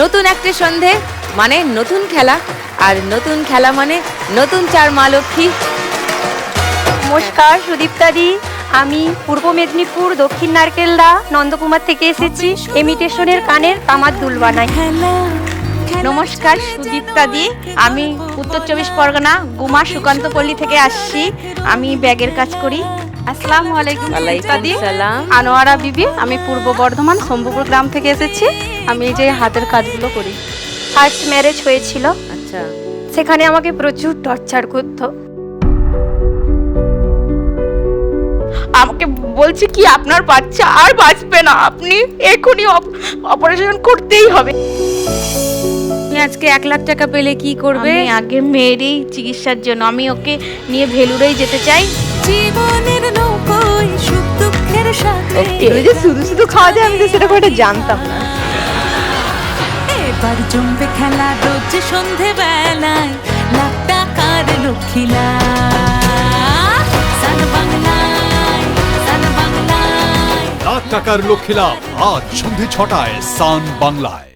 নতুন একটা সন্ধে মানে নতুন খেলা আর নতুন খেলা মানে নতুন চার মা লক্ষ্মী। নমস্কার সুদীপ্তাদি আমি পূর্ব মেদিনীপুর দক্ষিণ নারকেলদা নন্দকুমার থেকে এসেছি এমিটেশনের কানের কামার দুল বানাই নমস্কার সুদীপ্তা দি। আমি উত্তর চব্বিশ পরগনা গুমা সুকান্তপল্লী থেকে আসছি। আমি ব্যাগের কাজ করি। আসসালামু আলাইকুম সালাম। আনোয়ারা বিবি আমি পূর্ব বর্ধমান শম্ভুপুর গ্রাম থেকে এসেছি। আমি এই যে হাতের কাজগুলো করি। ফার্স্ট ম্যারেজ হয়েছিল। আচ্ছা। সেখানে আমাকে প্রচুর টর্চার করতো। আমাকে বলছে কি আপনার বাচ্চা আর বাঁচবে না। আপনি এখনই অপারেশন করতেই হবে। তুমি আজকে এক লাখ টাকা পেলে কি করবে? আমি আগে মেয়েরই চিকিৎসার জন্য আমি ওকে নিয়ে ভেলুরেই যেতে চাই। জীবনের নৌকোয় সুখ দুঃখের সাথে এগুলো যে শুধু শুধু খাওয়া যায় আমি তো সেটা করে জানতাম না। এবার জমবে খেলা রোজ সন্ধে বেলায় লাখ টাকার লক্ষ্মীলা লাখ টাকার লক্ষ্মী লাভ আজ সন্ধে ছটায় সান বাংলায়।